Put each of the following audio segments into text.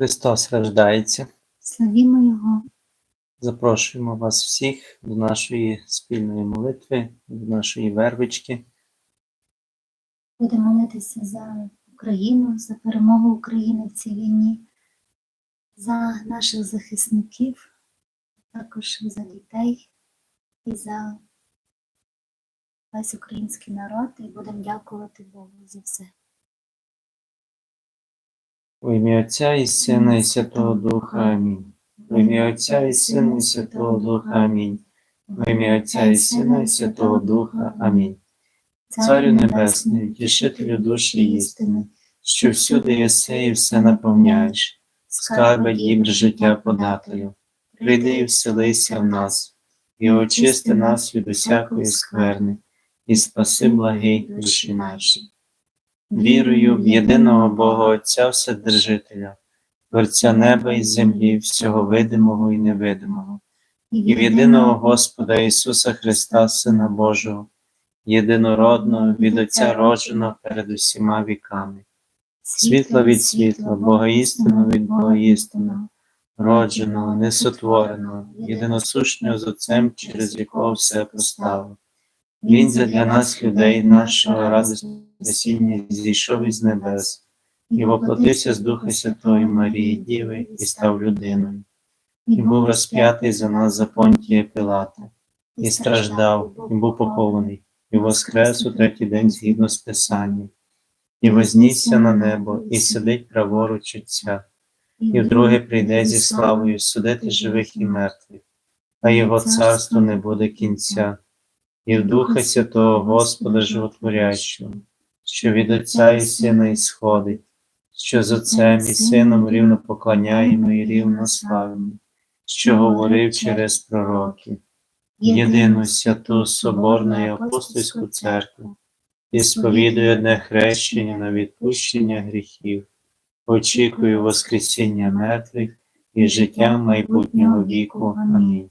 Христос рождається. Славімо Його, Запрошуємо вас всіх до нашої спільної молитви, до нашої вервички. будемо молитися за Україну, за перемогу України в цій війні, за наших захисників, також за дітей і за весь український народ, і будемо дякувати Богу за все. У ім'я Отця і Сина, і Святого Духа. Амінь. У ім'я Отця і Сина, і Святого Духа. Амінь. У ім'я Отця і Сина, і Святого Духа. Амінь. Царю Небесний, тішителю душі істини, що всюди єси і все наповняєш, скарби дібр життя подателю. Прийди і вселися в нас, і очисти нас від усякої скверни, і спаси благий душі наші. Вірую в єдиного Бога Отця Вседержителя, Творця неба і землі, всього видимого і невидимого, і в єдиного Господа Ісуса Христа, Сина Божого, єдинородного від Отця родженого перед усіма віками, світло від світла, Бога істину від Бога істину, родженого, несотвореного, єдиносушнього з Отцем, через якого все поставив. Він задля нас, людей, нашого ради спасіння, зійшов із небес, і воплотився з Духа Святої Марії Діви і став людиною, і був розп'ятий за нас за понтія Пилата, і страждав, і був похований, і воскрес у третій день згідно з Писанням, і вознісся на небо, і сидить праворуч Отця, і вдруге прийде зі славою судити живих і мертвих, а його царство не буде кінця, і в Духа Святого Господа Животворящого, що від Отця і Сина ісходить, що з Отцем і Сином рівно поклоняємо і рівно славимо, що говорив через пророків, єдину святу Соборну і апостольську церкву, і сповідує одне хрещення на відпущення гріхів, очікую Воскресіння мертвих і життя майбутнього віку. Амінь.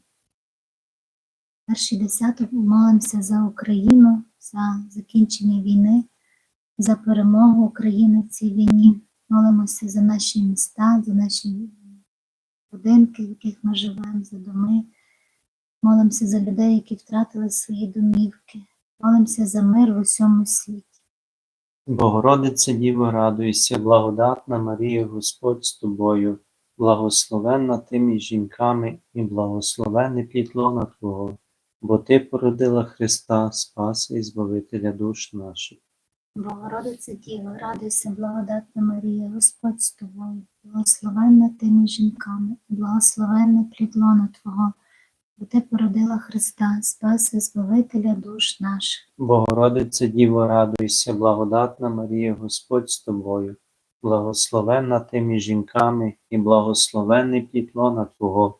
Перший десяток молимося за Україну, за закінчення війни, за перемогу України в цій війні. Молимося за наші міста, за наші будинки, в яких ми живемо, за доми. Молимося за людей, які втратили свої домівки. Молимося за мир в усьому світі. Богородице Діво, радуйся, благодатна Марія, Господь з тобою, благословенна ти між жінками і благословенне плід лона Твого, бо Ти породила Христа, Спаса і Збавителя душ наших. Богородице Діво, радуйся, благодатна Марія, Господь з тобою, благословенна ти між жінками, благословенне плід лона Твого, бо ти породила Христа, Спаси, Збавителя душ наших. Богородице Діво, радуйся, благодатна Марія, Господь з тобою, благословенна ти між жінками і благословенний плід лона Твого,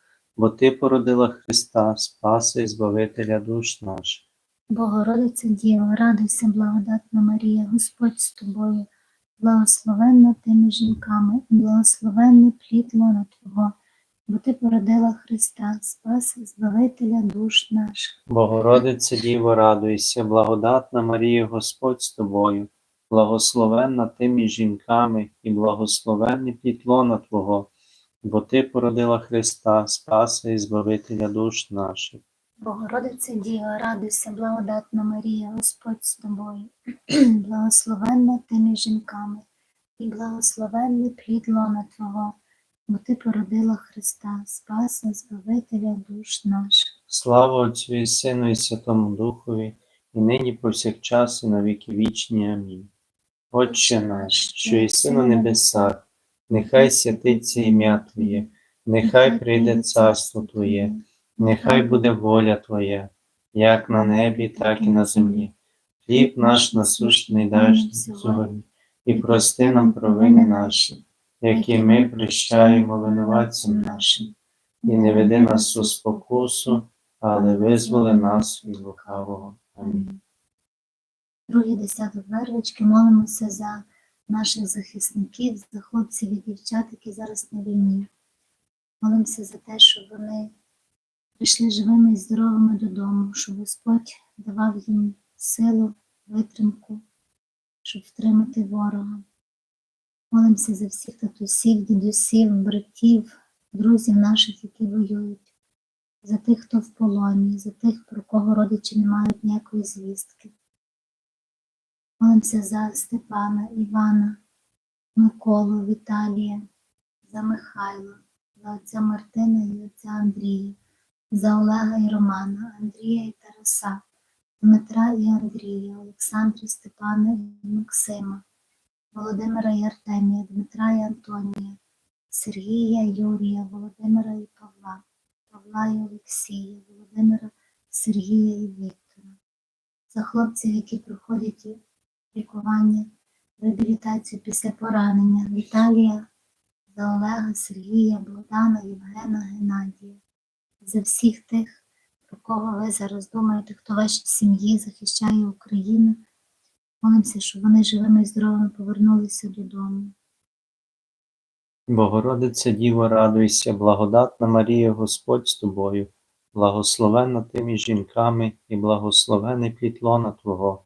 бо Ти породила Христа, Спаса і Збавителя душ наших. Богородице Діво, радуйся, благодатна Марія, Господь з тобою, благословенна ти між жінками, і благословенний плід лона Твого, бо ти породила Христа, Спаса, Збавителя душ наших. Богородице Діво, радуйся, благодатна Марія, Господь з тобою, благословенна ти між жінками і благословенний плід лона Твого, бо ти породила Христа, Спаса і Збавителя душ наших. Богородице Діва, радуйся, благодатна Марія, Господь з тобою, благословенна ти між жінками, і благословенний плід лона Твого, бо ти породила Христа, Спаса, Збавителя душ наших. Слава Отцю і Сину і Святому Духові, і нині повсякчас і на віки вічні. Амінь. Отче наш, що єси на небесах, нехай святиться ім'я Твоє, нехай прийде царство Твоє, нехай буде воля Твоя, як на небі, так і на землі. Хліб наш насущний нам сьогодні, і прости нам провини наші, які ми прощаємо винуватцям нашим, і не веди нас у спокусу, але визволи нас від лукавого. Амінь. Другий десяток вервички молимося за наших захисників, за хлопців і дівчат, які зараз на війні. Молимося за те, щоб вони прийшли живими і здоровими додому, щоб Господь давав їм силу, витримку, щоб втримати ворога. Молимося за всіх татусів, дідусів, братів, друзів наших, які воюють, за тих, хто в полоні, за тих, про кого родичі не мають ніякої звістки. Молимося за Степана, Івана, Миколу, Віталія, за Михайла, за отця Мартина і отця Андрія, за Олега і Романа, Андрія і Тараса, Дмитра і Андрія, Олександра, Степана і Максима, Володимира і Артемія, Дмитра і Антонія, Сергія, Юрія, Володимира і Павла, Павла і Олексія, Володимира, Сергія і Віктора, за хлопців, які проходять лікування, реабілітацію після поранення Віталія, за Олега, Сергія, Богдана, Євгена, Геннадія, за всіх тих, про кого ви зараз думаєте, хто вашій сім'ї захищає Україну. Молимося, щоб вони живими і здоровими повернулися додому. Богородице Діво, радуйся, благодатна Марія, Господь з тобою, благословенна ти між жінками і благословений плід лона Твого,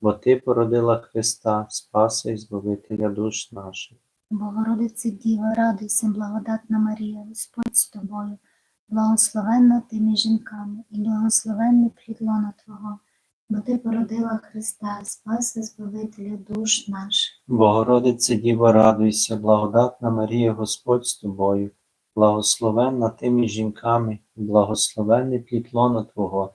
бо ти породила Христа, Спаса і Збавителя душ наших. Богородице Діва, радуйся, благодатна Марія, Господь з тобою, благословенна ти між жінками, і благословенний плід лона Твого, бо ти породила Христа, Спаса, і Збавителя душ наших. Богородице Діво, радуйся, благодатна Марія, Господь з тобою, благословенна ти між жінками і благословенний плід лона Твого,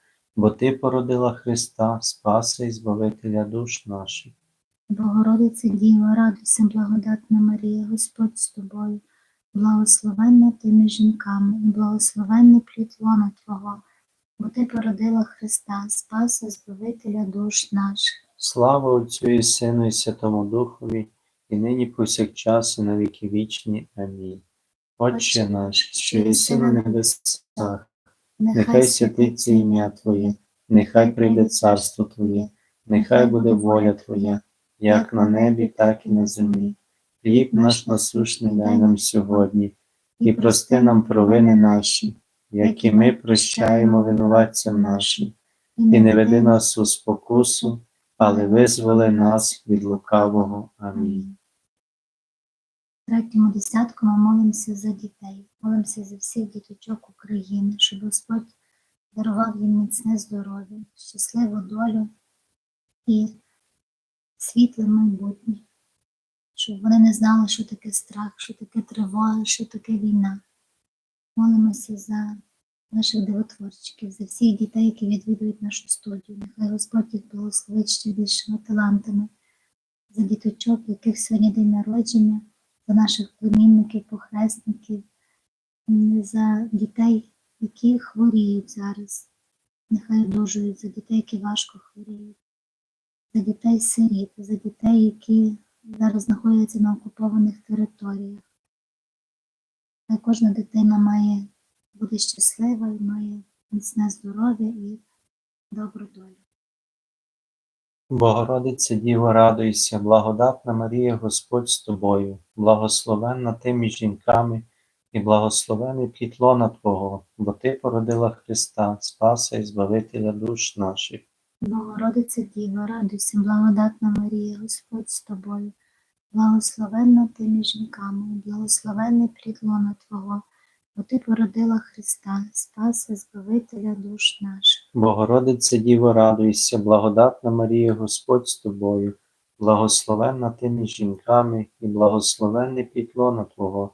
бо ти породила Христа, Спаса і Збавителя душ наших. Богородице Діво, радуйся, благодатна Марія, Господь з тобою, благословенна ти між жінками, і благословенний плід лона Твого, бо ти породила Христа, Спаса, Збавителя душ наших. Слава Отцю і Сину і Святому Духові, і нині повсякчас і на віки вічні. Амінь. Отче наш, що єси на небесах, нехай святиться ім'я Твоє, нехай прийде царство Твоє, нехай буде воля Твоя, як на небі, так і на землі. Хліб наш насущний дай нам сьогодні, і прости нам провини наші, які ми прощаємо винуватцям нашим, і не веди нас у спокусу, але визволи нас від лукавого. Амінь. Третьому десятку ми молимося за дітей, молимося за всіх діточок України, щоб Господь дарував їм міцне здоров'я, щасливу долю і світле майбутнє, щоб вони не знали, що таке страх, що таке тривога, що таке війна. Молимося за наших дивотворчиків, за всіх дітей, які відвідують нашу студію. Нехай Господь їх благословить ще більшими талантами, за діточок, яких сьогодні день народження, за наших племінників, похресників, за дітей, які хворіють зараз. Нехай одужують, за дітей, які важко хворіють, за дітей сиріт, за дітей, які зараз знаходяться на окупованих територіях. Хай кожна дитина має бути щаслива і має міцне здоров'я і добру долю. Богородице Діво, радуйся, благодатна Марія, Господь з тобою, благословенна ти між жінками, і благословений плід лона Твого, бо Ти породила Христа, Спаса і Збавителя душ наших. Богородице Діва, радуйся, благодатна Марія, Господь з тобою, благословенна ти між жінками, благословенний плід лона Твого, бо ти породила Христа, Спаса, Збавителя душ наших. Богородице Діво, радуйся, благодатна Марія, Господь з тобою, благословенна ти між жінками, і благословенний плід лона Твого,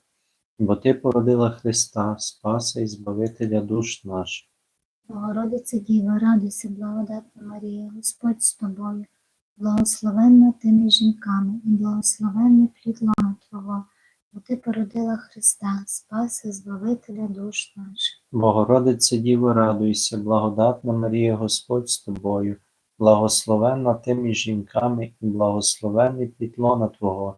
бо Ти породила Христа, Спаса і Збавителя душ наших. Богородице Діва, радуйся, благодатна Марія, Господь з тобою, благословенна ти між жінками, і благословенний плід лона Твого, бо ти породила Христа, Спаса, і Збавителя душ наших. Богородице Діво, радуйся, благодатна Марія, Господь з тобою, благословенна ти між жінками і благословенний плід лона Твого,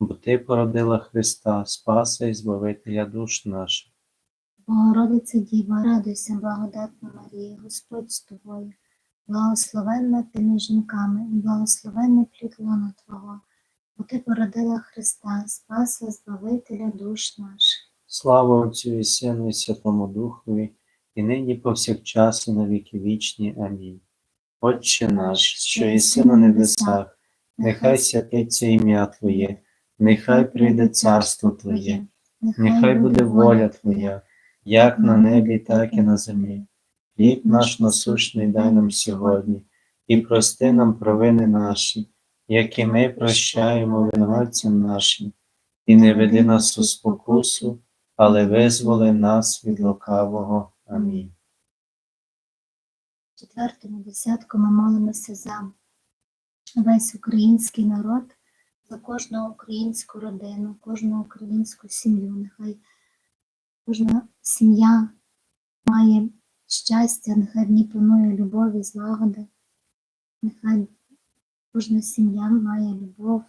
бо Ти породила Христа, Спаса і Збавителя душ наших. Богородице Діва, радуйся, благодатна Марія, Господь з тобою, благословенна ти між жінками, і благословенний плід лона Твого, бо ти породила Христа, Спаса, Збавителя душ наших. Слава Отцю і Сину і Святому Духові, і нині повсякчас і на віки вічні. Амінь. Отче наш, що єси на небесах, нехай святиться ім'я Твоє, нехай прийде царство Твоє, нехай буде воля Твоя, як на небі, так і на землі. Хліб наш насущний дай нам сьогодні, і прости нам провини наші, які ми прощаємо винуватцям нашим, і не веди нас у спокусу, але визволи нас від лукавого. Амінь. В четвертому десятку ми молимося за весь український народ, за кожну українську родину, кожну українську сім'ю. Нехай кожна сім'я має щастя, нехай в ній панує любов і злагода, нехай кожна сім'я має любов,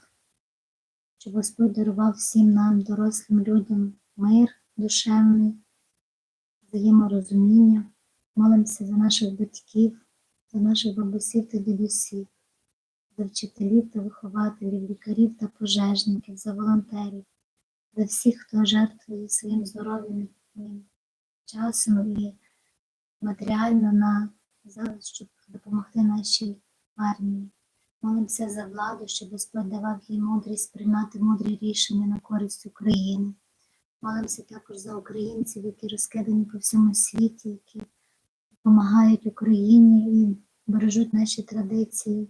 щоб Господь дарував всім нам, дорослим людям, мир душевний, взаєморозуміння. Молимося за наших батьків, за наших бабусів та дідусів, за вчителів та вихователів, лікарів та пожежників, за волонтерів, за всіх, хто жертвує своїм здоров'ям, часом і матеріально на зараз, щоб допомогти нашій армії. Молимося за владу, щоб Господь давав їй мудрість приймати мудрі рішення на користь України. Молимося також за українців, які розкидані по всьому світі, які допомагають Україні і бережуть наші традиції,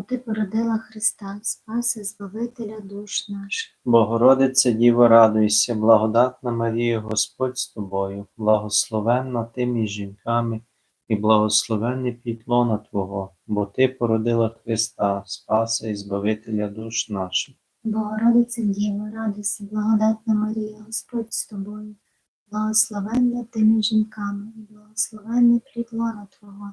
бо ти породила Христа, Спаси, Збавителя душ наших. Богородице Діво, радуйся, благодатна Марія, Господь з тобою, благословенна ти між жінками і благословенний плід Твого, бо Ти породила Христа, Спаса і Збавителя душ наших. Богородице Діво, радуйся, благодатна Марія, Господь з тобою, благословенна ти між жінками, і благословенний плід лона Твого,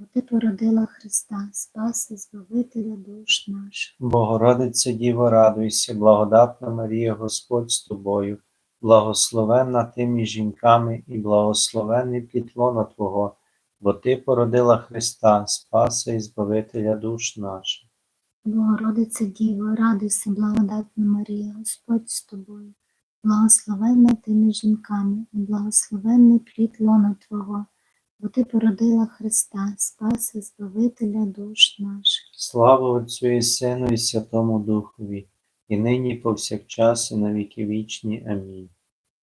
бо ти породила Христа, Спаси, Збавителя душ наших. Богородице Діво, радуйся, благодатна Марія, Господь з тобою, благословенна ти між жінками і благословенний плід лона Твого, бо Ти породила Христа, Спаса і Збавителя душ наших. Богородице Діво, радуйся, благодатна Марія, Господь з тобою, благословенна ти між жінками, і благословенний плід лона Твого, бо ти породила Христа, Спаси, Збавителя душ наших. Слава Отцю і Сину і Святому Духові, і нині і повсякчас і на віки вічні. Амінь.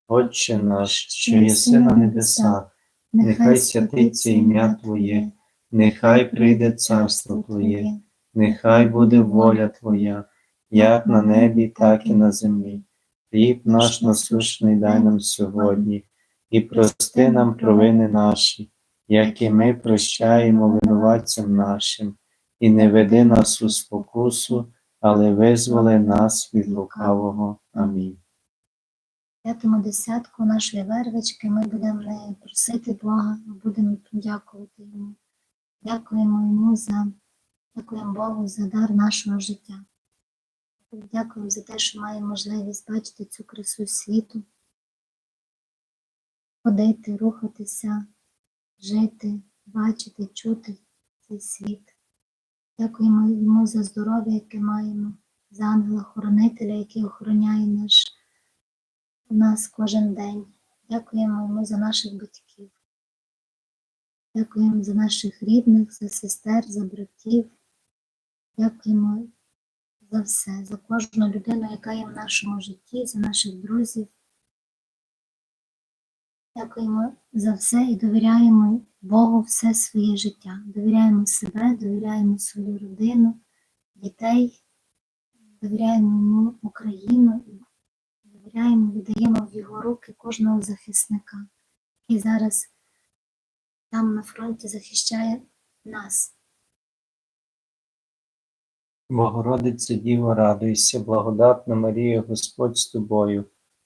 Отче наш, що єси на небесах, нехай святиться ім'я Твоє, нехай прийде царство Твоє, нехай буде воля Твоя, як на небі, так і на землі. Хліб наш насущний дай нам сьогодні, і прости нам провини наші, як і ми прощаємо винуватцям нашим, і не веди нас у спокусу, але визволи нас від лукавого. Амінь. п'ятому десятку нашої вервички ми будемо просити Бога, будемо дякувати йому. Дякуємо йому за дякуємо Богу за дар нашого життя. Дякуємо за те, що маємо можливість бачити цю красу світу, ходити, рухатися, жити, бачити, чути цей світ. Дякуємо йому за здоров'я, яке маємо, за ангела-хоронителя, який охороняє наш нас кожен день. Дякуємо йому за наших батьків. Дякуємо за наших рідних, за сестер, за братів. Дякуємо за все, за кожну людину, яка є в нашому житті, за наших друзів. Дякуємо за все і довіряємо Богу все своє життя. Довіряємо себе, довіряємо свою родину, дітей, довіряємо йому Україну довіряємо, віддаємо в його руки кожного захисника, який зараз там на фронті захищає нас. Богородице Діво, радуйся, благодатна Марія, Господь з тобою,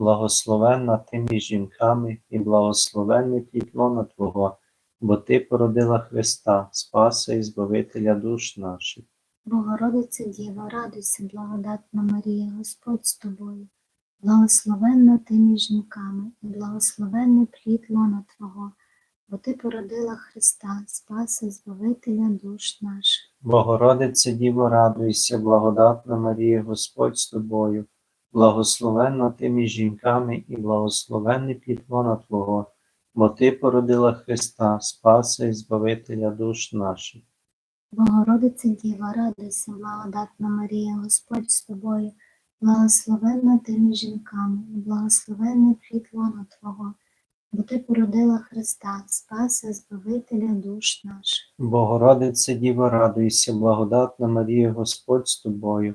благословенна ти між жінками і благословенний плід лона Твого, бо Ти породила Христа, Спаса і Збавителя душ наших. Богородице Діва, радуйся, благодатна Марія, Господь з тобою, благословенна ти між жінками, і благословенний плід лона Твого, бо ти породила Христа, Спаса і Збавителя душ наших. Богородице Діво, радуйся, благодатна Марія, Господь з тобою, благословенна ти між жінками і благословенний плід лона Твого, бо Ти породила Христа, Спаса і Збавителя душ наших. Богородице Діва, радуйся, благодатна Марія, Господь з тобою, благословенна ти між жінками, і благословенний плід лона Твого, бо ти породила Христа, Спаса, Збавителя душ наших. Богородице Діво, радуйся, благодатна Марія, Господь з тобою,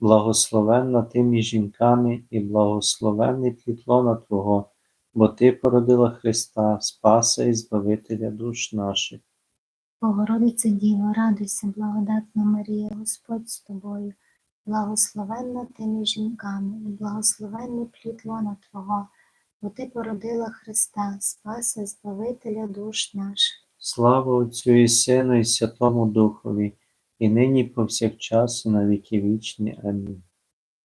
благословенна ти між жінками і благословенний плід лона Твого, бо Ти породила Христа, Спаса і Збавителя душ наших. Богородице Діва, радуйся, благодатна Марія, Господь з тобою, благословенна ти між жінками, і благословенний плід лона Твого, бо ти породила Христа, Спаса, Збавителя душ наших. Слава Отцю і Сину і Святому Духові, і нині повсякчас і на віки вічні. Амінь.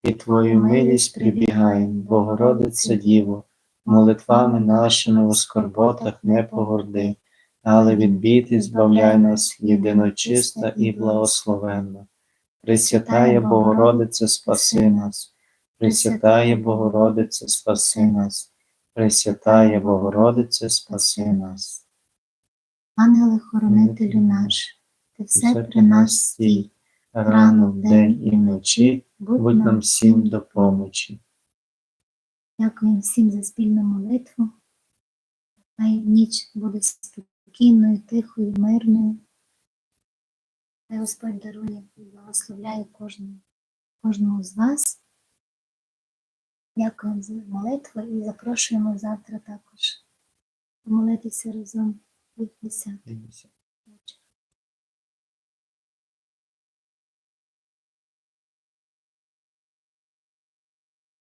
І Твою милість прибігаємо, Богородице Діво, молитвами нашими у скорботах не погорди, але від біди збавляй нас, єдиночиста і благословенна. Пресвятає Богородице, спаси нас, Пресвятає Богородице, спаси нас, Пресвятає Богородице, спаси нас. Ангеле хоронителю наш, ти все при нас стій, рано вдень і вночі, будь нам всім до помочі. Дякую всім за спільну молитву. Хай ніч буде спокійною, тихою, мирною. Хай Господь дарує і благословляє кожного, кожного з вас. Дякуємо за молитву і запрошуємо завтра також помолитися разом. Дивіться.